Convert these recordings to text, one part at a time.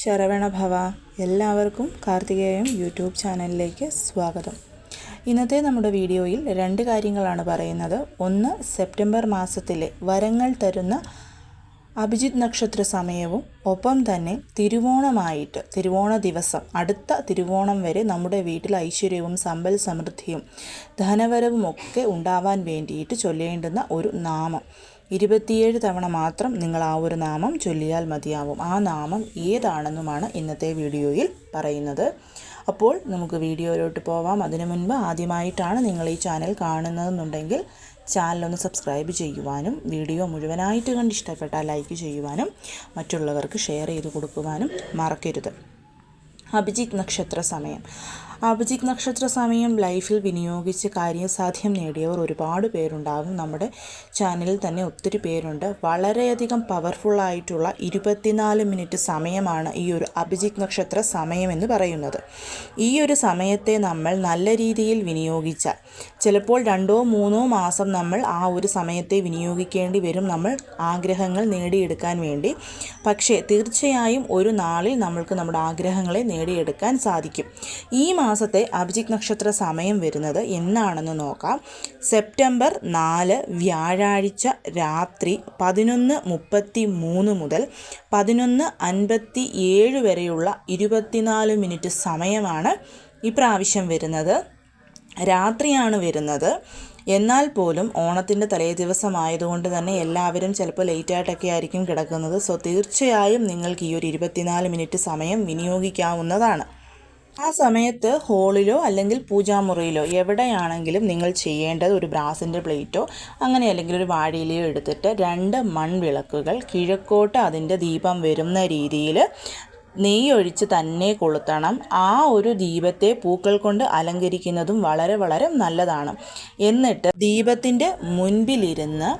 ശരവണ ഭവ എല്ലാവർക്കും കാർത്തികേയം യൂട്യൂബ് ചാനലിലേക്ക് സ്വാഗതം. ഇന്നത്തെ നമ്മുടെ വീഡിയോയിൽ രണ്ട് കാര്യങ്ങളാണ് പറയുന്നത്. ഒന്ന് സെപ്റ്റംബർ മാസത്തിലെ വരങ്ങൾ തരുന്ന അഭിജിത് നക്ഷത്ര സമയവും ഒപ്പം തന്നെ തിരുവോണമായിട്ട് തിരുവോണ ദിവസം അടുത്ത തിരുവോണം വരെ നമ്മുടെ വീട്ടിൽ ഐശ്വര്യവും സമ്പൽ സമൃദ്ധിയും ധനവരവും ഒക്കെ ഉണ്ടാവാൻ വേണ്ടിയിട്ട് ചൊല്ലേണ്ടുന്ന ഒരു നാമം. ഇരുപത്തിയേഴ് തവണ മാത്രം നിങ്ങൾ ആ ഒരു നാമം ചൊല്ലിയാൽ മതിയാവും. ആ നാമം ഏതാണെന്നുമാണ് ഇന്നത്തെ വീഡിയോയിൽ പറയുന്നത്. അപ്പോൾ നമുക്ക് വീഡിയോയിലോട്ട് പോവാം. അതിനു മുൻപ് ആദ്യമായിട്ടാണ് നിങ്ങൾ ഈ ചാനൽ കാണുന്നതെന്നുണ്ടെങ്കിൽ ചാനലൊന്ന് സബ്സ്ക്രൈബ് ചെയ്യുവാനും വീഡിയോ മുഴുവനായിട്ട് കണ്ട് ഇഷ്ടപ്പെട്ടാൽ ലൈക്ക് ചെയ്യുവാനും മറ്റുള്ളവർക്ക് ഷെയർ ചെയ്ത് കൊടുക്കുവാനും മറക്കരുത്. അഭിജിത് നക്ഷത്ര സമയം. അഭിജിത് നക്ഷത്ര സമയം ലൈഫിൽ വിനിയോഗിച്ച് കാര്യസാധ്യം നേടിയവർ ഒരുപാട് പേരുണ്ടാകും നമ്മുടെ ചാനലിൽ തന്നെ ഒത്തിരി പേരുണ്ട്. വളരെയധികം പവർഫുള്ളായിട്ടുള്ള ഇരുപത്തിനാല് മിനിറ്റ് സമയമാണ് ഈ ഒരു അഭിജിത് നക്ഷത്ര സമയം എന്ന് പറയുന്നത്. ഈ ഒരു സമയത്തെ നമ്മൾ നല്ല രീതിയിൽ വിനിയോഗിച്ചാൽ ചിലപ്പോൾ രണ്ടോ മൂന്നോ മാസം നമ്മൾ ആ ഒരു സമയത്തെ വിനിയോഗിക്കേണ്ടി വരും. നമ്മൾ ആഗ്രഹങ്ങൾ നേടിയെടുക്കാൻ വേണ്ടി. പക്ഷേ തീർച്ചയായും ഒരു നാളിൽ നമ്മൾക്ക് നമ്മുടെ ആഗ്രഹങ്ങളെ നേടിയെടുക്കാൻ സാധിക്കും. ഈ മാസത്തെ അഭിജിത് നക്ഷത്ര സമയം വരുന്നത് എന്നാണെന്ന് നോക്കാം. സെപ്റ്റംബർ നാല് വ്യാഴാഴ്ച രാത്രി പതിനൊന്ന് മുപ്പത്തി മൂന്ന് മുതൽ പതിനൊന്ന് അൻപത്തി ഏഴ് വരെയുള്ള ഇരുപത്തിനാല് മിനിറ്റ് സമയമാണ് ഇപ്രാവശ്യം വരുന്നത്. രാത്രിയാണ് വരുന്നത്. എന്നാൽ പോലും ഓണത്തിന്റെ തലേ ദിവസമായതുകൊണ്ട് തന്നെ എല്ലാവരും ചിലപ്പോൾ ലേറ്റായിട്ടൊക്കെ ആയിരിക്കും കിടക്കുന്നത്. സോ തീർച്ചയായും നിങ്ങൾക്ക് ഈ ഒരു ഇരുപത്തിനാല് മിനിറ്റ് സമയം വിനിയോഗിക്കാവുന്നതാണ്. ആ സമയത്ത് ഹോളിലോ അല്ലെങ്കിൽ പൂജാമുറിയിലോ എവിടെയാണെങ്കിലും നിങ്ങൾ ചെയ്യേണ്ടത് ഒരു ബ്രാസിന്റെ പ്ലേറ്റോ അങ്ങനെ അല്ലെങ്കിൽ ഒരു വാഴയിലയോ എടുത്തിട്ട് രണ്ട് മൺവിളക്കുകൾ കിഴക്കോട്ട് അതിന്റെ ദീപം വരുന്ന രീതിയിൽ നെയ്യൊഴിച്ച് തന്നെ കൊളുത്തണം. ആ ഒരു ദീപത്തെ പൂക്കൾ കൊണ്ട് അലങ്കരിക്കുന്നതും വളരെ വളരെ നല്ലതാണ്. എന്നിട്ട് ദീപത്തിന്റെ മുൻപിലിരുന്ന്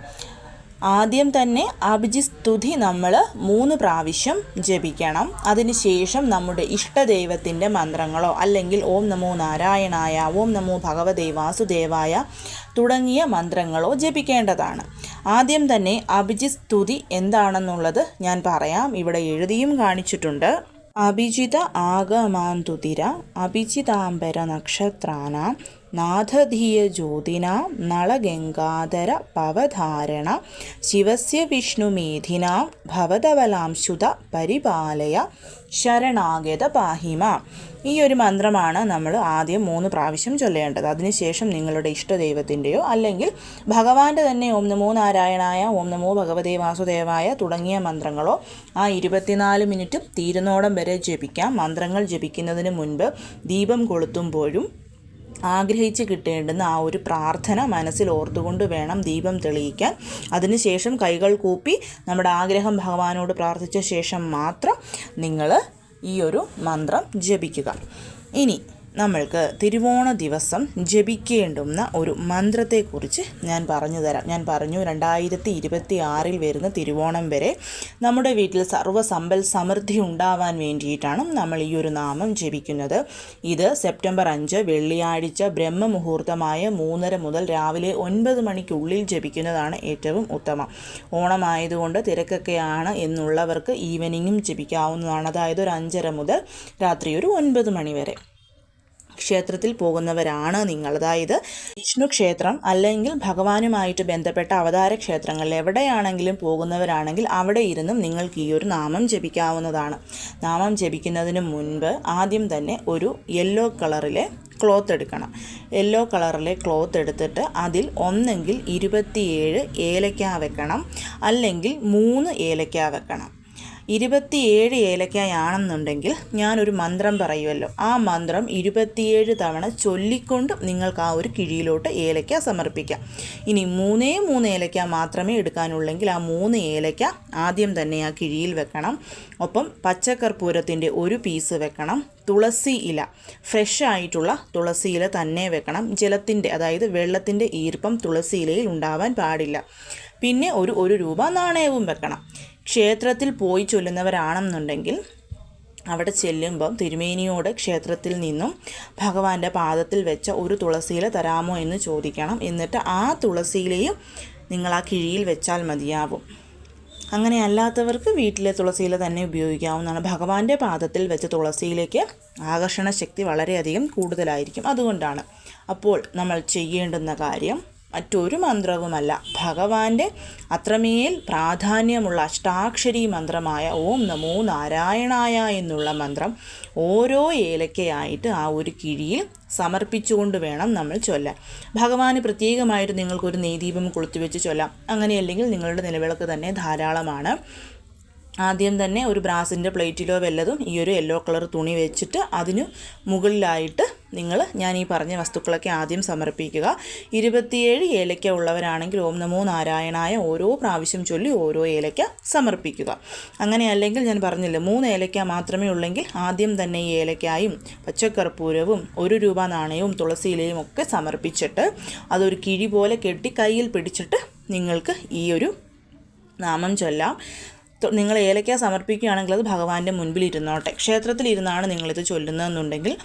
ആദ്യം തന്നെ അഭിജി സ്തുതി നമ്മൾ മൂന്ന് പ്രാവശ്യം ജപിക്കണം. അതിനുശേഷം നമ്മുടെ ഇഷ്ടദൈവത്തിന്റെ മന്ത്രങ്ങളോ അല്ലെങ്കിൽ ഓം നമോ നാരായണായ ഓം നമോ ഭഗവതേ വാസുദേവായ തുടങ്ങിയ മന്ത്രങ്ങളോ ജപിക്കേണ്ടതാണ്. ആദ്യം തന്നെ അഭിജി സ്തുതി എന്താണെന്നുള്ളത് ഞാൻ പറയാം. ഇവിടെ എഴുതിയും കാണിച്ചിട്ടുണ്ട്. അഭിജിത ആഗമാന്തുതിര അഭിജിതാംബര നക്ഷത്രാനാം നാഥധീയ ജ്യോതിന നളഗംഗാധര പവധാരണ ശിവസ്യ വിഷ്ണുമേധിനാം ഭവതവലാംശുത പരിപാലയ ശരണാഗത പാഹിമ. ഈ ഒരു മന്ത്രമാണ് നമ്മൾ ആദ്യം മൂന്ന് പ്രാവശ്യം ചൊല്ലേണ്ടത്. അതിനുശേഷം നിങ്ങളുടെ ഇഷ്ടദൈവത്തിന്റെയോ അല്ലെങ്കിൽ ഭഗവാന്റെ തന്നെ ഓം നമോ നാരായണായ ഓം നമോ ഭഗവതേ വാസുദേവായ തുടങ്ങിയ മന്ത്രങ്ങളോ ആ ഇരുപത്തിനാല് മിനിറ്റും തീരുന്നോടം വരെ ജപിക്കാം. മന്ത്രങ്ങൾ ജപിക്കുന്നതിന് മുൻപ് ദീപം കൊളുത്തുമ്പോഴും ആഗ്രഹിച്ച് കിട്ടേണ്ടുന്ന ആ ഒരു പ്രാർത്ഥന മനസ്സിൽ ഓർത്തുകൊണ്ട് വേണം ദീപം തെളിയിക്കാൻ. അതിനുശേഷം കൈകൾ കൂപ്പി നമ്മുടെ ആഗ്രഹം ഭഗവാനോട് പ്രാർത്ഥിച്ച ശേഷം മാത്രം നിങ്ങൾ ഈ ഒരു മന്ത്രം ജപിക്കുക. ഇനി നമ്മൾക്ക് തിരുവോണ ദിവസം ജപിക്കേണ്ടുന്ന ഒരു മന്ത്രത്തെക്കുറിച്ച് ഞാൻ പറഞ്ഞു തരാം. ഞാൻ പറഞ്ഞു രണ്ടായിരത്തി ഇരുപത്തി ആറിൽ വരുന്ന തിരുവോണം വരെ നമ്മുടെ വീട്ടിൽ സർവസമ്പൽ സമൃദ്ധി ഉണ്ടാവാൻ വേണ്ടിയിട്ടാണ് നമ്മൾ ഈ ഒരു നാമം ജപിക്കുന്നത്. ഇത് സെപ്റ്റംബർ അഞ്ച് വെള്ളിയാഴ്ച ബ്രഹ്മമുഹൂർത്തമായ മൂന്നര മുതൽ രാവിലെ ഒൻപത് മണിക്കുള്ളിൽ ജപിക്കുന്നതാണ് ഏറ്റവും ഉത്തമം. ഓണമായതുകൊണ്ട് തിരക്കൊക്കെയാണ് എന്നുള്ളവർക്ക് ഈവനിങ്ങും ജപിക്കാവുന്നതാണ്. അതായത് ഒരു അഞ്ചര മുതൽ രാത്രി ഒരു ഒൻപത് മണി വരെ. ക്ഷേത്രത്തിൽ പോകുന്നവരാണ് നിങ്ങൾ. അതായത് വിഷ്ണു ക്ഷേത്രം അല്ലെങ്കിൽ ഭഗവാനുമായിട്ട് ബന്ധപ്പെട്ട അവതാര ക്ഷേത്രങ്ങളിൽ എവിടെയാണെങ്കിലും പോകുന്നവരാണെങ്കിൽ അവിടെ ഇരുന്നും നിങ്ങൾക്ക് ഈ ഒരു നാമം ജപിക്കാവുന്നതാണ്. നാമം ജപിക്കുന്നതിന് മുൻപ് ആദ്യം തന്നെ ഒരു യെല്ലോ കളറിലെ ക്ലോത്ത് എടുക്കണം. യെല്ലോ കളറിലെ ക്ലോത്ത് എടുത്തിട്ട് അതിൽ ഒന്നെങ്കിൽ ഇരുപത്തിയേഴ് ഏലക്ക വെക്കണം. അല്ലെങ്കിൽ മൂന്ന് ഏലക്ക വെക്കണം. ഇരുപത്തിയേഴ് ഏലക്കായാണെന്നുണ്ടെങ്കിൽ ഞാനൊരു മന്ത്രം പറയുമല്ലോ ആ മന്ത്രം ഇരുപത്തിയേഴ് തവണ ചൊല്ലിക്കൊണ്ട് നിങ്ങൾക്ക് ആ ഒരു കിഴിയിലോട്ട് ഏലക്ക സമർപ്പിക്കാം. ഇനി മൂന്നേ മൂന്ന് ഏലക്ക മാത്രമേ എടുക്കാനുള്ളെങ്കിൽ ആ മൂന്ന് ഏലക്ക ആദ്യം തന്നെ ആ കിഴിയിൽ വെക്കണം. ഒപ്പം പച്ചക്കർപ്പൂരത്തിന്റെ ഒരു പീസ് വെക്കണം. തുളസി ഇല ഫ്രഷ് ആയിട്ടുള്ള തുളസി ഇല തന്നെ വെക്കണം. ജലത്തിന്റെ അതായത് വെള്ളത്തിന്റെ ഈർപ്പം തുളസി ഇലയിൽ ഉണ്ടാവാൻ പാടില്ല. പിന്നെ ഒരു ഒരു രൂപ നാണയവും വെക്കണം. ക്ഷേത്രത്തിൽ പോയി ചൊല്ലുന്നവരാണെന്നുണ്ടെങ്കിൽ അവിടെ ചെല്ലുമ്പം തിരുമേനിയോട് ക്ഷേത്രത്തിൽ നിന്നും ഭഗവാന്റെ പാദത്തിൽ വെച്ച ഒരു തുളസിയില തരാമോ എന്ന് ചോദിക്കണം. എന്നിട്ട് ആ തുളസിയിലയും നിങ്ങൾ ആ കിഴിയിൽ വെച്ചാൽ മതിയാവും. അങ്ങനെ അല്ലാത്തവർക്ക് വീട്ടിലെ തുളസിയില തന്നെ ഉപയോഗിക്കാവുന്നതാണ്. ഭഗവാന്റെ പാദത്തിൽ വെച്ച തുളസിയിലേക്ക് ആകർഷണ ശക്തി വളരെയധികം കൂടുതലായിരിക്കും. അതുകൊണ്ടാണ് അപ്പോൾ നമ്മൾ ചെയ്യേണ്ടുന്ന കാര്യം മറ്റൊരു മന്ത്രവുമല്ല. ഭഗവാന്റെ അത്രമേൽ പ്രാധാന്യമുള്ള അഷ്ടാക്ഷരി മന്ത്രമായ ഓം നമോ നാരായണായ എന്നുള്ള മന്ത്രം ഓരോ ഏലക്കയായിട്ട് ആ ഒരു കിഴിയിൽ സമർപ്പിച്ചുകൊണ്ട് വേണം നമ്മൾ ചൊല്ലാൻ. ഭഗവാന് പ്രത്യേകമായിട്ട് നിങ്ങൾക്കൊരു നെയ്ദീപം കൊളുത്തിവെച്ച് ചൊല്ലാം. അങ്ങനെയല്ലെങ്കിൽ നിങ്ങളുടെ നിലവിളക്ക് തന്നെ ധാരാളമാണ്. ആദ്യം തന്നെ ഒരു ബ്രാസിന്റെ പ്ലേറ്റിലോ വല്ലതും ഈ ഒരു യെല്ലോ കളർ തുണി വെച്ചിട്ട് അതിന് മുകളിലായിട്ട് നിങ്ങൾ ഞാൻ ഈ പറഞ്ഞ വസ്തുക്കളൊക്കെ ആദ്യം സമർപ്പിക്കുക. ഇരുപത്തിയേഴ് ഏലയ്ക്ക ഉള്ളവരാണെങ്കിൽ ഓം നമോ നാരായണായ ഓരോ പ്രാവശ്യം ചൊല്ലി ഓരോ ഏലയ്ക്ക സമർപ്പിക്കുക. അങ്ങനെ അല്ലെങ്കിൽ ഞാൻ പറഞ്ഞില്ല മൂന്ന് ഏലയ്ക്ക മാത്രമേ ഉള്ളെങ്കിൽ ആദ്യം തന്നെ ഈ ഏലയ്ക്കായും പച്ചക്കർപ്പൂരവും ഒരു രൂപ നാണയവും തുളസിയിലയും ഒക്കെ സമർപ്പിച്ചിട്ട് അതൊരു കിഴി പോലെ കെട്ടി കയ്യിൽ പിടിച്ചിട്ട് നിങ്ങൾക്ക് ഈ ഒരു നാമം ചൊല്ലാം. നിങ്ങൾ ഏലക്ക സമർപ്പിക്കുകയാണെങ്കിൽ അത് ഭഗവാന്റെ മുൻപിൽ ഇരുന്നോട്ടെ ക്ഷേത്രത്തിൽ ഇരുന്നാണ് നിങ്ങളിത് ചൊല്ലുന്നതെന്നുണ്ടെങ്കിൽ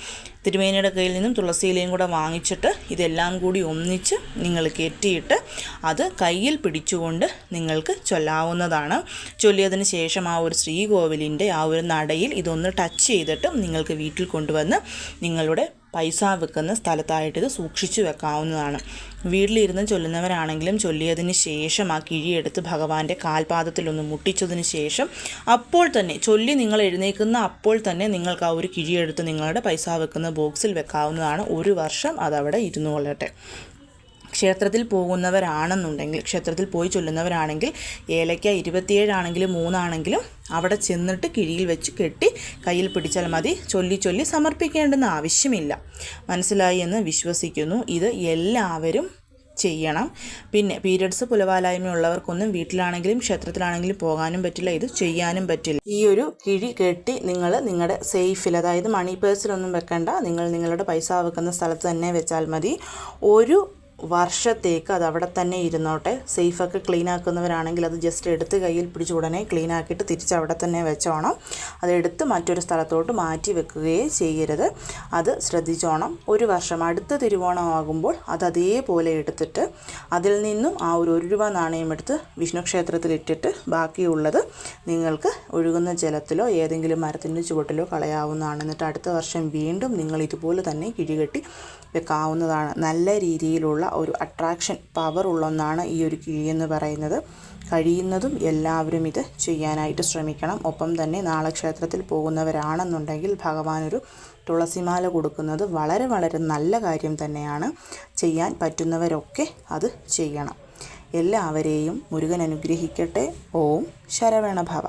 തിരുമേനിയുടെ കയ്യിൽ നിന്നും തുളസിയിലയും കൂടെ വാങ്ങിച്ചിട്ട് ഇതെല്ലാം കൂടി ഒന്നിച്ച് നിങ്ങൾ കെട്ടിയിട്ട് അത് കയ്യിൽ പിടിച്ചുകൊണ്ട് നിങ്ങൾക്ക് ചൊല്ലാവുന്നതാണ്. ചൊല്ലിയതിന് ശേഷം ആ ഒരു ശ്രീകോവിലിന്റെ ആ ഒരു നടയിൽ ഇതൊന്ന് ടച്ച് ചെയ്തിട്ട് നിങ്ങൾക്ക് വീട്ടിൽ കൊണ്ടുവന്ന് നിങ്ങളുടെ പൈസ വെക്കുന്ന സ്ഥലത്തായിട്ട് ഇത് സൂക്ഷിച്ചു വെക്കാവുന്നതാണ്. വീട്ടിലിരുന്ന് ചൊല്ലുന്നവരാണെങ്കിലും ചൊല്ലിയതിന് ശേഷം ആ കിഴിയെടുത്ത് ഭഗവാന്റെ കാൽപാദത്തിലൊന്ന് മുട്ടിച്ചതിന് ശേഷം അപ്പോൾ തന്നെ ചൊല്ലി നിങ്ങൾ എഴുന്നേൽക്കുന്ന അപ്പോൾ തന്നെ നിങ്ങൾക്ക് ആ ഒരു കിഴിയെടുത്ത് നിങ്ങളുടെ പൈസ വെക്കുന്ന ബോക്സിൽ വെക്കാവുന്നതാണ്. ഒരു വർഷം അതവിടെ ഇരുന്നു കൊള്ളട്ടെ. ക്ഷേത്രത്തിൽ പോകുന്നവരാണെന്നുണ്ടെങ്കിൽ ക്ഷേത്രത്തിൽ പോയി ചൊല്ലുന്നവരാണെങ്കിൽ ഏലയ്ക്ക ഇരുപത്തിയേഴാണെങ്കിലും മൂന്നാണെങ്കിലും അവിടെ ചെന്നിട്ട് കിഴിയിൽ വെച്ച് കെട്ടി കയ്യിൽ പിടിച്ചാൽ മതി. ചൊല്ലി ചൊല്ലി സമർപ്പിക്കേണ്ടെന്ന് ആവശ്യമില്ല. മനസ്സിലായി എന്ന് വിശ്വസിക്കുന്നു. ഇത് എല്ലാവരും ചെയ്യണം. പിന്നെ പീരിയഡ്സ് പുലവാലായ്മയുള്ളവർക്കൊന്നും വീട്ടിലാണെങ്കിലും ക്ഷേത്രത്തിലാണെങ്കിലും പോകാനും പറ്റില്ല. ഇത് ചെയ്യാനും പറ്റില്ല. ഈ ഒരു കിഴി കെട്ടി നിങ്ങൾ നിങ്ങളുടെ സേഫിൽ അതായത് മണി പേഴ്സിലൊന്നും വെക്കണ്ട നിങ്ങൾ നിങ്ങളുടെ പൈസ വെക്കുന്ന സ്ഥലത്ത് തന്നെ വെച്ചാൽ മതി. ഒരു വർഷത്തേക്ക് അത് അവിടെ തന്നെ ഇരുന്നോട്ടെ. സേഫൊക്കെ ക്ലീൻ ആക്കുന്നവരാണെങ്കിൽ അത് ജസ്റ്റ് എടുത്ത് കയ്യിൽ പിടിച്ച് ഉടനെ ക്ലീൻ ആക്കിയിട്ട് തിരിച്ച് അവിടെ തന്നെ വെച്ചോണം. അതെടുത്ത് മറ്റൊരു സ്ഥലത്തോട്ട് മാറ്റി വെക്കുകയേ ചെയ്യരുത്. അത് ശ്രദ്ധിച്ചോണം. ഒരു വർഷം അടുത്ത തിരുവോണമാകുമ്പോൾ അത് അതേപോലെ എടുത്തിട്ട് അതിൽ നിന്നും ആ ഒരു ഒരു രൂപ നാണയം എടുത്ത് വിഷ്ണു ക്ഷേത്രത്തിൽ ഇട്ടിട്ട് ബാക്കിയുള്ളത് നിങ്ങൾക്ക് ഒഴുകുന്ന ജലത്തിലോ ഏതെങ്കിലും മരത്തിന്റെ ചുവട്ടിലോ കളയാവുന്നതാണ്. എന്നിട്ട് അടുത്ത വർഷം വീണ്ടും നിങ്ങൾ ഇതുപോലെ തന്നെ കിഴികെട്ടി വെക്കാവുന്നതാണ്. നല്ല രീതിയിലുള്ള ഒരു അട്രാക്ഷൻ പവർ ഉള്ളൊന്നാണ് ഈ ഒരു കിഴി എന്ന് പറയുന്നത്. കഴിയുന്നതും എല്ലാവരും ഇത് ചെയ്യാനായിട്ട് ശ്രമിക്കണം. ഒപ്പം തന്നെ നാളെ ക്ഷേത്രത്തിൽ പോകുന്നവരാണെന്നുണ്ടെങ്കിൽ ഭഗവാൻ ഒരു തുളസിമാല കൊടുക്കുന്നത് വളരെ വളരെ നല്ല കാര്യം തന്നെയാണ്. ചെയ്യാൻ പറ്റുന്നവരൊക്കെ അത് ചെയ്യണം. എല്ലാവരെയും മുരുകൻ അനുഗ്രഹിക്കട്ടെ. ഓം ശരവണഭവ.